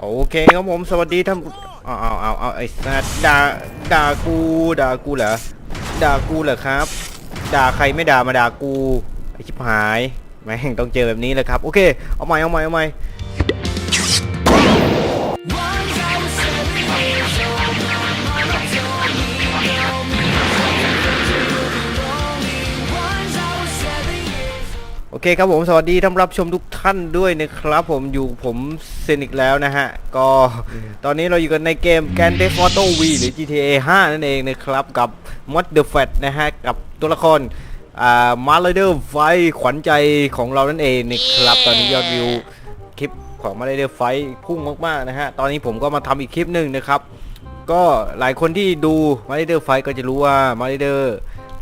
โอเคครับผมสวัสดีท่านผู้เอาเอาเอาเอาไอ้สัตว์ด่าด่ากูด่ากูเหรอด่ากูเหรอครับ ด่าใครไม่ด่ามาด่ากูไอชิบหายแม่งต้องเจอแบบนี้เลยครับโอเคเอาใหม่เอาใหม่เอาใหม่ เคครับผมสวัสดีท่านรับชมทุกท่านด้วยนะครับ ผมอยู่ผมเซนอีกแล้วนะฮะ ก็ตอนนี้เราอยู่กันในเกม Grand Theft Auto V หรือ GTA 5 นั่นเองนะครับ กับ Mod the Fat นะฮะ กับตัวละครอ่ามาร์เลเดอร์ไฟขวัญใจของเรานั่นเองนะครับ ตอนนี้ยอดวิวคลิปของมาร์เลเดอร์ไฟพุ่งมากๆนะฮะ ตอนนี้ผมก็มาทำอีกคลิปหนึ่งนะครับ ก็หลายคนที่ดูมาร์เลเดอร์ไฟก็จะรู้ว่ามาร์เลเดอร์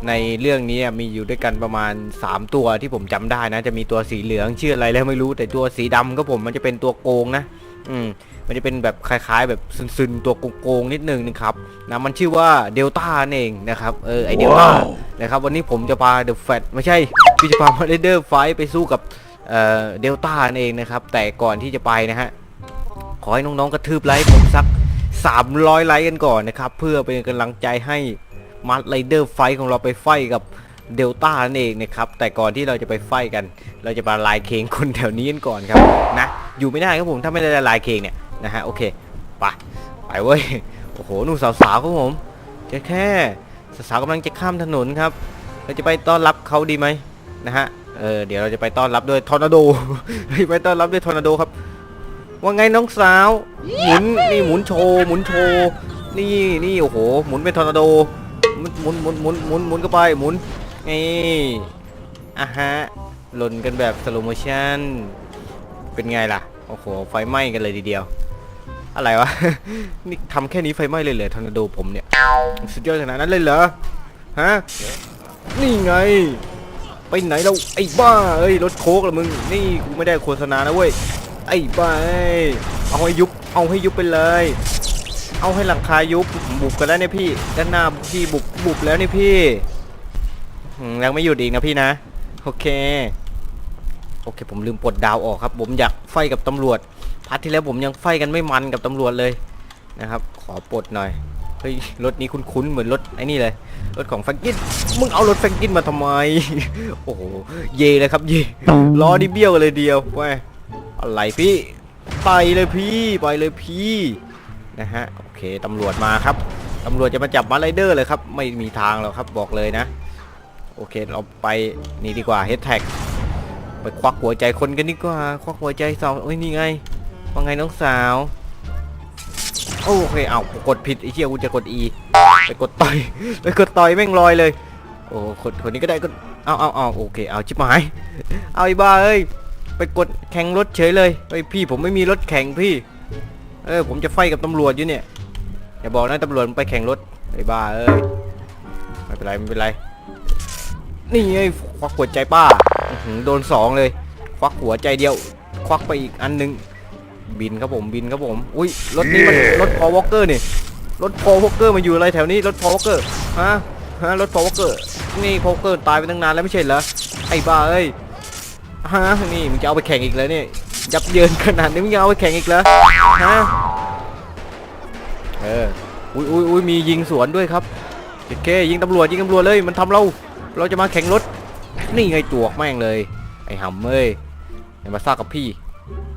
ในเรื่องนี้มีอยู่ด้วยกันประมาณ 3 ตัวที่ผมจำได้นะ จะมีตัวสีเหลืองชื่ออะไรแล้วไม่รู้แต่ตัวสีดำก็ผมมันจะเป็นตัวโกงนะ อืมมันจะเป็นแบบคล้ายๆ แบบซึนๆตัวโกงๆนิดนึงนะครับนะมันชื่อว่าเดลต้าเองนะครับเออไอเดลต้านะครับวันนี้ผมจะพาเดอะแฟตไม่ใช่พี่จะพามาเดอร์ไฟไปสู้กับเอ่อเดลต้าเองนะครับ แต่ก่อนที่จะไปนะฮะขอให้น้องๆกระทืบไลค์ผมสัก 300 ไลค์กันก่อนนะครับ เพื่อเป็นกำลังใจให้ มาร์ไรเดอร์ไฟของเราไปไฟกับเดลต้านั่นเองนะครับแต่ก่อนที่เราจะไปไฟกัน เราจะมาลายเคงคนแถวนี้กันก่อนครับนะอยู่ไม่ได้ครับผมถ้าไม่ได้ลายเคงเนี่ยนะฮะโอเคไปไปเว้ยโอ้โหหนุ่มสาวๆครับผมแค่แค่สาวๆกำลังจะข้ามถนนครับ เราจะไปต้อนรับเขาดีไหมนะฮะเออเดี๋ยวเราจะไปต้อนรับด้วยทอร์นาโดไปต้อนรับด้วยทอร์นาโดครับว่าไงน้องสาวหมุนนี่หมุนโชว์หมุนโชว์นี่นี่โอ้โหหมุนเป็นทอร์นาโด มุนหมุนหมุนหมุนหมุนหมุนเข้าไปหมุนนี่อะฮะหล่นกันแบบสโลโมชั่นเป็นไงล่ะโอ้โหไฟไหม้กันเลยทีเดียว อะไรวะ นี่ทำแค่นี้ไฟไหม้เลยเหรอทอร์นาโดผมเนี่ยสุดยอดขนาดนั้นเลยเหรอฮะนี่ไง ไปไหนเราไอ้บ้าเอ้ยรถโคกละมึงนี่กูไม่ได้โฆษณานะเว้ยไอ้บ้าเอาให้ยุบเอาให้ยุบไปเลย เอาให้หลังคายุบบุกกันแล้วเนี่ยพี่ ด้านหน้าพี่บุกบุกแล้วนี่พี่ยังไม่หยุดอีกนะพี่นะ โอเค โอเค ผมลืมปลดดาวออกครับ ผมอยากไฟกับตำรวจพาร์ทที่แล้วผมยังไฟกันไม่มันกับตำรวจเลยนะครับ ขอปลดหน่อยเฮ้ยรถนี้คุ้นๆเหมือนรถไอ้นี่เลยรถของแฟงกินมึงเอารถแฟงกินมาทำไม โอ้โหเยเลยครับเยล้อดิเบี้ยวเลยเดียวเว้ยอะไรพี่ ไปเลยพี่ ไปเลยพี่นะฮะโอ ตำรวจมาครับตำรวจจะมาจับมาร์ไรเดอร์เลยครับ ไม่มีทางหรอกครับบอกเลยนะ โอเคเราไปนี่ดีกว่าเฮดแท็กไปควักหัวใจคนกันดีกว่า ควักหัวใจสาวเอ้ยนี่ไงว่าไงน้องสาวโอเคเอากดผิดไอ้เหี้ยกูจะกด E ไปกดต่อยไปกดต่อยแม่งลอยเลย โอ้คนคนนี้ก็ได้ก็เอาเอาเอาโอเคเอาชิบหาย เอาไอ้บ้าเอ้ยไปกดแข่งรถเฉยเลยไอพี่ผมไม่มีรถแข่งพี่ เออผมจะไฟกับตำรวจอยู่เนี่ย อย่าบอกนะตำรวจไปแข่งรถไอ้บ้าเอ้ยไม่เป็นไรไม่เป็นไร นี่ไงควักหัวใจป้าโดนสองเลย ควักหัวใจเดียว ควักไปอีกอันหนึง บินครับผมบินครับผม อุ้ยรถนี้มันรถพอวอลเกอร์นี่รถพอวอลเกอร์มาอยู่อะไรแถวนี้รถพอวอลเกอร์ฮะฮะรถพอวอลเกอร์นี่พอวอลเกอร์ตายไปตั้งนานแล้วไม่ใช่เหรอไอ้บ้าเอ้ยฮะนี่มึงจะเอาไปแข่งอีกแล้วเนี่ยยับเยินขนาดนี้มึงจะเอาไปแข่งอีกแล้วฮะ เอออุ้ยอุ้ยอุ้ยมียิงสวนด้วยครับโอเคยิงตำรวจยิงตำรวจเลยมันทำเรา เราจะมาแข่งรถ นี่ไงตัวแม่งเลย ไอ้หำเอ้ยมาซ่ากับพี่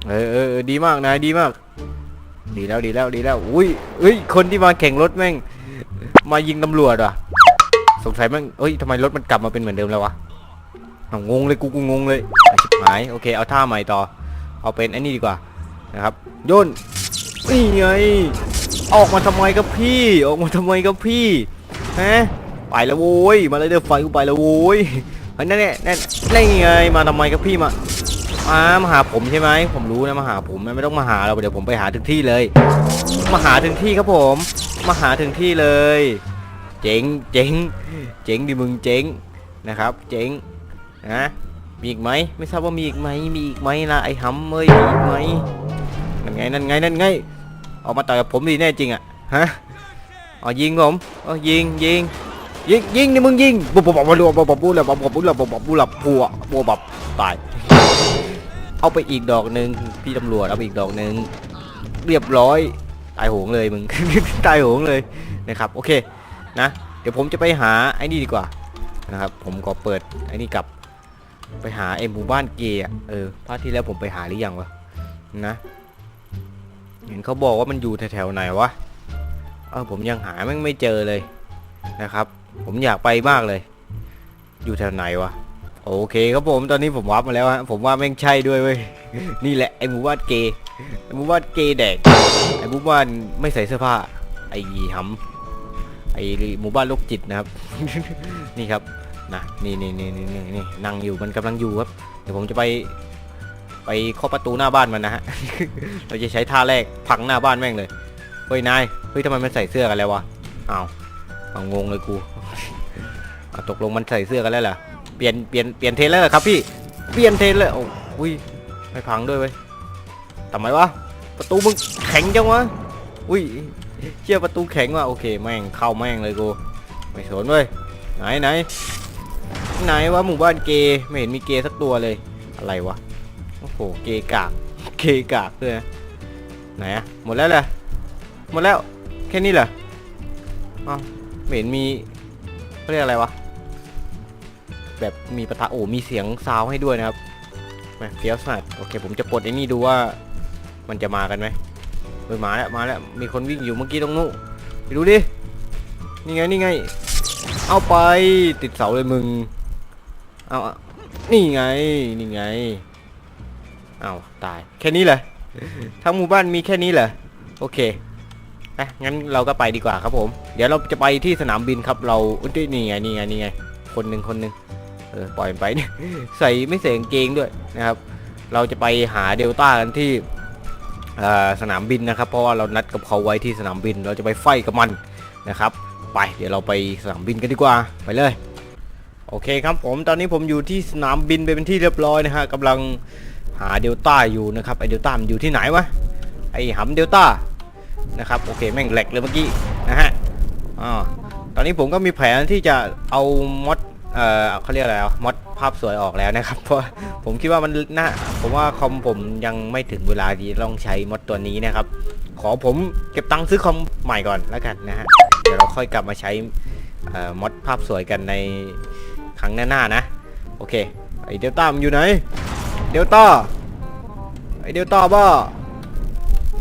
เออเออดีมากนายดีมาก ดีแล้วดีแล้วดีแล้วอุ้ยเอ้ยคนที่มาแข่งรถแม่ง มายิงตำรวจว่ะสงสัยแม่งเอ้ยทำไมรถมันกลับมาเป็นเหมือนเดิมแล้ววะงงเลยกูกูงงเลยอะชิบหายโอเคเอาท่าใหม่ต่อ เอาเป็นไอ้นี่ดีกว่านะครับโยนนี่ไง ออกมาทำไมครับพี่ ออกมาทำไมครับพี่ฮะไปแล้วโว้ยมาเลยเดือไฟกูไปแล้วโว้ยเฮ้นั่นแน่นั่นนี่ไงมาทำไมครับพี่มามามาหาผมใช่ไหมผมรู้นะมาหาผมไม่ต้องมาหาเราเดี๋ยวผมไปหาถึงที่เลย มาหาถึงที่ครับผม มาหาถึงที่เลย เจ๋งเจ๋งเจ๋งดิมึงเจ๋งนะครับ เจ๋งนะมีอีกไหมไม่ทราบว่ามีอีกไหมมีอีกไหมล่ะไอ้หำเอ้ยมีอีกไหมนั่นไงนั่นไงนั่นไง ออกมาต่อยกับผมดีแน่จริงอะฮะอ๋อยิงผมอ๋อยิงยิงยิงยิงนี่มึงยิงปุ๊บปุ๊บปุ๊บปุ๊บปุ๊บปุ๊บปุ๊บปุ๊บปุ๊บปุ๊บปุ๊บปุ๊บปุ๊บปุ๊บปัวปัวแบบตายเอาไปอีกดอกหนึ่งพี่ตำรวจเอาไปอีกดอกหนึ่งเรียบร้อยตายโหงเลยมึงตายโหงเลยนะครับโอเคนะเดี๋ยวผมจะไปหาไอ้นี่ดีกว่านะครับผมก็เปิดไอ้นี่กลับไปหาไอ้หมู่บ้านเกย์อะเออพาร์ทที่แล้วผมไปหาหรือยังวะนะ เห็นเขาบอกว่ามันอยู่แถวๆไหนวะ เออผมยังหาแม่งไม่เจอเลยนะครับ ผมอยากไปมากเลย อยู่แถวไหนวะ โอเคครับผมตอนนี้ผมวับมาแล้วฮะผมว่าแม่งใช่ด้วยเว้ย นี่แหละไอ้หมู่บ้านเกย์ไอ้หมู่บ้านเกย์แดก ไอ้หมู่บ้านไม่ใส่เสื้อผ้า ไอ้หำไอ้หมู่บ้านโรคจิตนะครับ นี่ครับนะนี่นี่นี่นี่นี่นี่นั่งอยู่มันกำลังอยู่ครับ เดี๋ยวผมจะไป ไปเคาะประตูหน้าบ้านมันนะฮะ เราจะใช้ท่าแรกพังหน้าบ้านแม่งเลย เฮ้ยนาย เฮ้ยทำไมมันใส่เสื้อกันแล้ววะอ้าวเอางงเลยกูตกลงมันใส่เสื้อกันแล้วเหรอเปลี่ยนเปลี่ยนเปลี่ยนเทนแล้วเหรอครับพี่ เปลี่ยนเทนเลยโอ้ยไม่พังด้วยเว้ยทำไมวะ ประตูมึงแข็งจังวะ อุ้ยเชี่ยประตูแข็งว่ะโอเคแม่งเข้าแม่งเลยกูไม่สนเว้ยไหนไหนไหนวะหมู่บ้านเกย์ไม่เห็นมีเกย์สักตัวเลยอะไรวะ โอ้โห เกกาก เกกากเลยไหนอะหมดแล้วเหรอหมดแล้ว แค่นี้เหรออ้าวไม่เห็นมีเขาเรียกอะไรวะ แบบมีประทะโอ้มีเสียงซาวให้ด้วยนะครับแหมเฟี้ยวสัดโอเค ผมจะปลดไอ้นี่ดูว่า มันจะมากันไหมเฮ้ยมาแล้ว มาแล้ว มีคนวิ่งอยู่เมื่อกี้ตรงนู้นไปดูดิ นี่ไง นี่ไง เอาไป ติดเสาเลยมึง เอา นี่ไง นี่ไง เอาตาย แค่นี้เหรอทั้งหมู่บ้านมีแค่นี้เหรอโอเคไปงั้นเราก็ไปดีกว่าครับผม เดี๋ยวเราจะไปที่สนามบินครับเราอุ๊ยนี่ไงนี่ไงนี่ไงคนหนึ่งคนหนึ่งเออปล่อยไปเนี่ยใส่ไม่ใส่กางเกงด้วยนะครับ เราจะไปหาเดลต้ากันที่สนามบินนะครับ เพราะว่าเรานัดกับเขาไว้ที่สนามบิน เราจะไปไฟกับมันนะครับ ไปเดี๋ยวเราไปสนามบินกันดีกว่าไปเลย โอเคครับผมตอนนี้ผมอยู่ที่สนามบินไปเป็นที่เรียบร้อยนะฮะกำลัง หาเดลต้าอยู่นะครับไอเดลต้ามันอยู่ที่ไหนวะไอหำเดลต้านะครับโอเคแม่งแหลกเลยเมื่อกี้นะฮะอ่าตอนนี้ผมก็มีแผนที่จะเอามดเอ่อเขาเรียกอะไรอะมดภาพสวยออกแล้วนะครับ เพราะผมคิดว่ามันน่าผมว่าคอมผมยังไม่ถึงเวลาที่ต้องใช้มดตัวนี้นะครับ ขอผมเก็บตังค์ซื้อคอมใหม่ก่อนแล้วกันนะฮะเดี๋ยวเราค่อยกลับมาใช้เออมดภาพสวยกันในครั้งหน้าๆนะ โอเคไอเดลต้ามันอยู่ไหน เดลต้าไอเดลต้าบ้า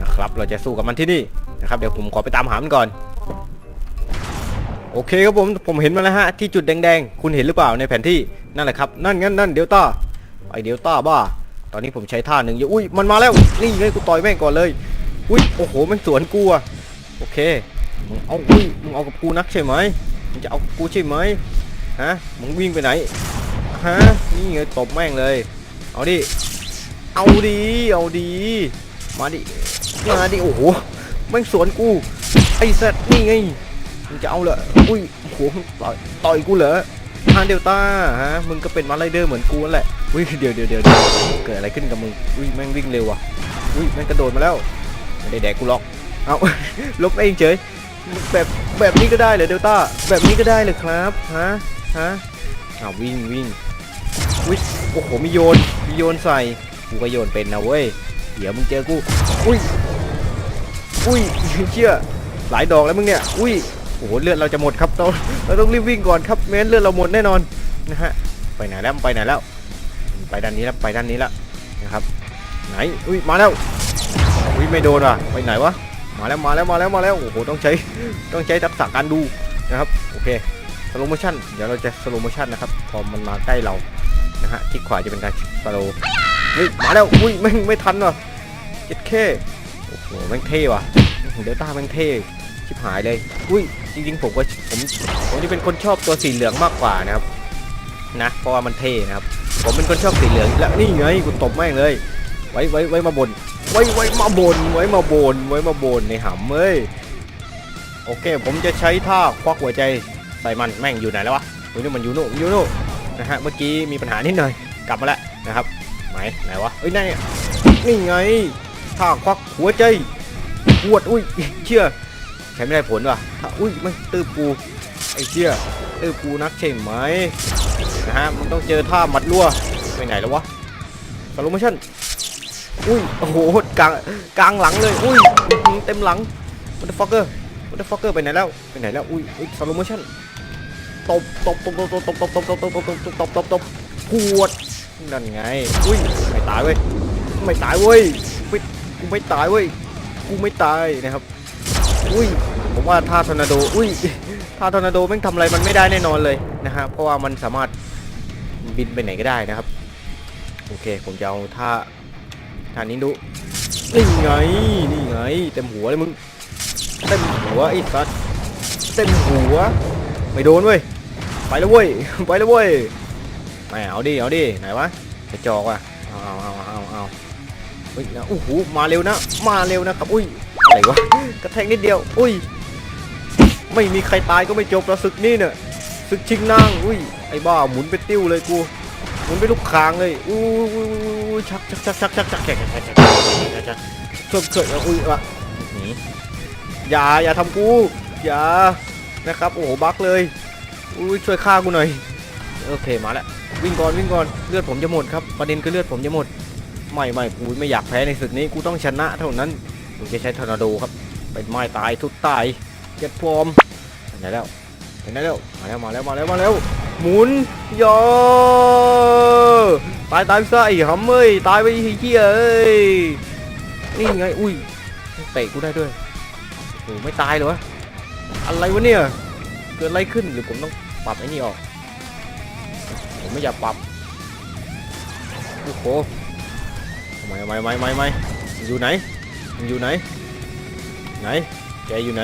นะครับเราจะสู้กับมันที่นี่นะครับเดี๋ยวผมขอไปตามหามันก่อน โอเคครับผมผมเห็นมันแล้วฮะที่จุดแดงๆ คุณเห็นหรือเปล่าในแผนที่นั่นแหละครับนั่นงั้นนั่นเดลต้าไอเดลต้าบ้า ตอนนี้ผมใช้ท่าหนึ่งอยู่อุ้ยมันมาแล้วนี่ไงกูต่อยแม่งก่อนเลยอุ้ยโอ้โหมันสวนกูอะโอเคมึงเอาอุ้ยมึงเอากับกูนักใช่ไหมมึงจะเอากูใช่ไหมฮะมึงวิ่งไปไหนฮะนี่ไงตบแม่งเลย เอาดิ เอาดี เอาดี มาดิ มาดิ โอ้โหแม่งสวนกู ไอ้สัตว์นี่ไงมึงจะเอาเหรออุ้ยโหต่อยต่อยกูเหรอฮานเดลต้าฮะ มึงก็เป็นมาไรเดอร์เหมือนกูนั่นแหละ อุ้ยเดี๋ยวเดี๋ยวเดี๋ยวเดี๋ยวเกิดอะไรขึ้นกับมึง อุ้ยแม่งวิ่งเร็วอะ อุ้ยแม่งกระโดดมาแล้วไม่ได้แดกกูหรอก เอาลบเองเฉย แบบแบบนี้ก็ได้เหรอเดลต้า แบบนี้ก็ได้เลยครับ ฮะ ฮะ เอาวิ่งวิ่ง อุ้ยโอ้โหมีโยนมีโยนใส่กูก็โยนเป็นนะเว้ยเดี๋ยวมึงเจอกูอุ้ยอุ้ยเชื่อหลายดอกแล้วมึงเนี่ยอุ้ยโอ้โหเลือดเราจะหมดครับเราเราต้องรีบวิ่งก่อนครับแม้นเลือดเราหมดแน่นอนนะฮะไปไหนแล้วไปไหนแล้ว ไปด้านนี้แล้วไปด้านนี้แล้วนะครับ ไหนอุ้ยมาแล้วอุ้ยไม่โดนว่ะไปไหนวะมาแล้วมาแล้วมาแล้วมาแล้วโอ้โหต้องใช้ต้องใช้ทักษะการดูนะครับโอเคสโลโมชั่นเดี๋ยวเราจะสโลโมชั่นนะครับพอมันมาใกล้เรา นะฮะคลิกขวาจะเป็นการสโลเฮ้ยมาแล้วอุ้ยไม่ไม่ทันว่ะเจ็ดเคโอ้โหแม่งเท่ว่ะเดลต้าแม่งเท่ชิบหายเลยอุ้ยจริงๆผมก็ผมผมจะเป็นคนชอบตัวสีเหลืองมากกว่านะครับนะเพราะว่ามันเท่นะครับผมเป็นคนชอบสีเหลืองแล้วนี่ไงกูตบแม่งเลย ไว้ไว้ไว้มาบน ไว้ไว้มาบน ไว้มาบน ไว้มาบนในหำเอ้ยโอเค ผมจะใช้ท่าควักหัวใจใส่มันแม่งอยู่ไหนแล้ววะโอ้ยนี่มันอยู่โน่นอยู่โน่น นะฮะเมื่อกี้มีปัญหานิดหน่อยกลับมาแล้วนะครับไหนไหนวะเอ้ยนั่นนี่ไงท่าควักหัวใจปวดอุ้ยเชื่อใช้ไม่ได้ผลว่ะถ้าอุ้ยไม่ตื้อปูไอ้เชี่ยตื้อปูนักใช่ไหมนะฮะมันต้องเจอท่าหมัดรั่วไปไหนแล้ววะสโลโมชั่นอุ้ยโอ้โหกลางกลางหลังเลยอุ้ยเต็มหลังมันฟอกเกอร์มันฟอกเกอร์ไปไหนแล้วไปไหนแล้วอุ้ยอุ้ยสโลโมชั่น ตบตบตบตบตบตบตบตบตบตบตบตบตบตบตบปวดนั่นไงอุ้ยไม่ตายเว้ยไม่ตายเว้ยไม่กูไม่ตายเว้ยกูไม่ตายนะครับอุ้ยผมว่าท่าทอร์นาโดอุ้ยท่าทอร์นาโดแม่งทำอะไรมันไม่ได้แน่นอนเลยนะฮะเพราะว่ามันสามารถบินไปไหนก็ได้นะครับโอเคผมจะเอาท่าท่านี้ดูนี่ไงนี่ไงเต็มหัวเลยมึงเต็มหัวไอ้สัสเต็มหัวไม่โดนเว้ย ไปแล้วเว้ย ไปแล้วเว้ยไม่เอาดิ เอาดิ ไหนวะไปจอกว่ะ เอาเอาเอาเอาเอาเฮ้ยนะโอ้โห มาเร็วนะ มาเร็วนะครับ อุ้ย อะไรวะ กระแทกนิดเดียว อุ้ย ไม่มีใครตายก็ไม่จบแล้วศึกนี่เนี่ยศึกชิงนาง อุ้ย ไอ้บ้าหมุนไปติ้วเลยกู หมุนไปลูกคางเลย อู้ยชักชักชักชักชักชักชักชักชักชักชักชักเกิดเกิดอุ้ยวะหนีอย่า อย่าทำกู อย่า นะครับ โอ้โห บักเลย อุ้ยช่วยฆ่ากูหน่อย โอเคมาแล้ววิ่งก่อนวิ่งก่อนเลือดผมจะหมดครับประเด็นคือเลือดผมจะหมดไม่ไม่กูไม่อยากแพ้ในศึกนี้กูต้องชนะเท่านั้นกูจะใช้ทอร์นาโดครับเป็นไม้ตายทุบตายเก็บฟอร์มไหนแล้วไหนแล้วมาแล้วมาแล้วมาแล้วมาแล้วหมุนยอตายตายซะไอ้หำเอ้ยตายไปไอ้เหี้ยเอ้ยนี่ไงอุ้ยเตะกูได้ด้วยโอ้ไม่ตายเหรออะไรวะเนี่ย เกิดอะไรขึ้นหรือผมต้องปรับไอ้นี่ออก ผมไม่อยากปรับ โอ้โหทำไมทำไมทำไมทำไมทำไมอยู่ไหนมันอยู่ไหน ไหน แกอยู่ไหน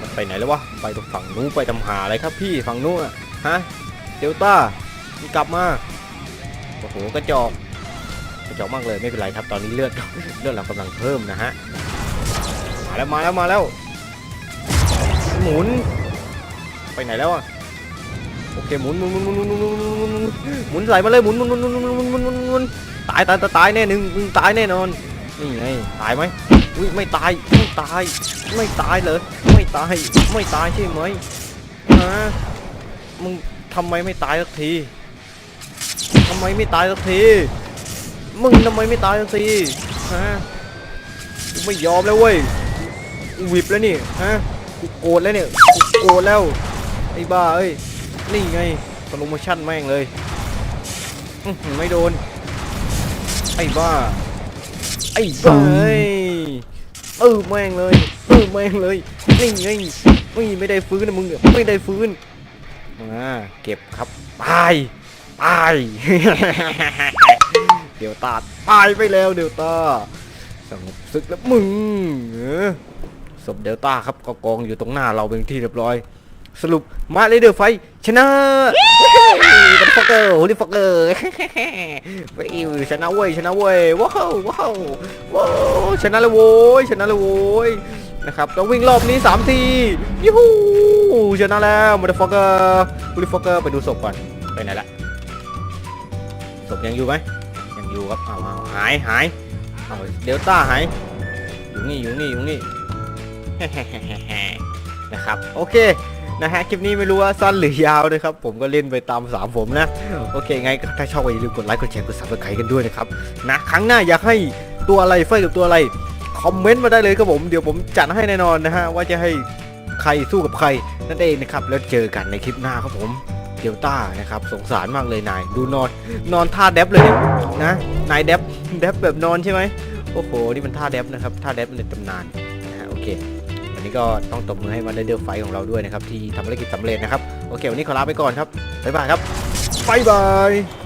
มันไปไหนแล้ววะ ไปตรงฝั่งนู้นไปทำหาอะไรครับพี่ฝั่งนู้นอะฮะ เดลต้ามันกลับมา โอ้โหกระจอกกระจอกมากเลยไม่เป็นไรครับตอนนี้เลือดเลือดเรากำลังเพิ่มนะฮะ มาแล้วมาแล้วมาแล้ว หมุน ไปไหนแล้วอะโอเคหมุนหมุนหมุนหมุนหมุนหมุนหมุนหมุนหมุนหมุนไหลมาเลยหมุนหมุนหมุนหมุนหมุนหมุนหมุนหมุนหมุนตายตายตายตายแน่หนึ่งมึงตายแน่นอนนี่ไงตายไหมอุ้ยไม่ตายไม่ตาย ไม่ตายเลยไม่ตายไม่ตายใช่ไหมฮะมึงทำไมไม่ตายสักทีทำไมไม่ตายสักทีมึงทำไมไม่ตายสักทีฮะกูไม่ยอมแล้วเว้ยกูหวิบแล้วนี่ฮะกูโกรธแล้วเนี่ยกูโกรธแล้ว ไอ้บ้าเอ้ย นี่ไงสโลโมชั่นแม่งเลยอื้อหือไม่โดน ไอ้บ้า ไอ้บ้าเอ้ยเออแม่งเลยเออแม่งเลย นี่ไงไม่ไม่ได้ฟื้นนะมึงเนี่ยไม่ได้ฟื้นมาเก็บครับ ตาย ตาย เดี๋ยวตาตายไปแล้วเดี๋ยวตาสงบศึกแล้วมึงเออศพเดลต้าครับก็กองอยู่ตรงหน้าเราเป็นที่เรียบร้อย สรุปมาเลยเดอร์ไฟชนะบัตฟักเกอร์โฮลี่ฟักเกอร์ไปอิวชนะเว้ยชนะเว้ยว้าวว้าวว้าวชนะแล้วโว้ยชนะแล้วโว้ยนะครับต้องวิ่งรอบนี้ 3 ทียูฮูชนะแล้วบัตฟักเกอร์โฮลี่ฟักเกอร์ไปดูศพก่อนไปไหนละศพยังอยู่ไหมยังอยู่ครับอ้าวอ้าหายหายอ้าเดลต้าหายอยู่นี่อยู่นี่อยู่นี่นะครับโอเค นะฮะคลิปนี้ไม่รู้ว่าสั้นหรือยาวนะครับผมก็เล่นไปตามสามผมนะ โอเคไงถ้าชอบก็อย่าลืมกดไลค์กดแชร์กดซับสไครต์กันด้วยนะครับนะครั้งหน้าอยากให้ตัวอะไรไฟกับตัวอะไรคอมเมนต์มาได้เลยครับผมเดี๋ยวผมจัดให้แน่นอนนะฮะว่าจะให้ใครสู้กับใครนั่นเองนะครับแล้วเจอกันในคลิปหน้าครับผมเดลต้านะครับสงสารมากเลยนาย ดูนอนนอนท่าเดฟเลยนะนายเดฟเดฟแบบนอนใช่ไหมโอ้โหนี่มันท่าเดฟนะครับท่าเดฟในตำนานนะฮะโอเค วันนี้ก็ต้องตบมือให้มาเดอร์ไฟของเราด้วยนะครับที่ทำภารกิจสำเร็จนะครับ โอเค วันนี้ขอลาไปก่อนครับ บ๊ายบายครับ บ๊ายบาย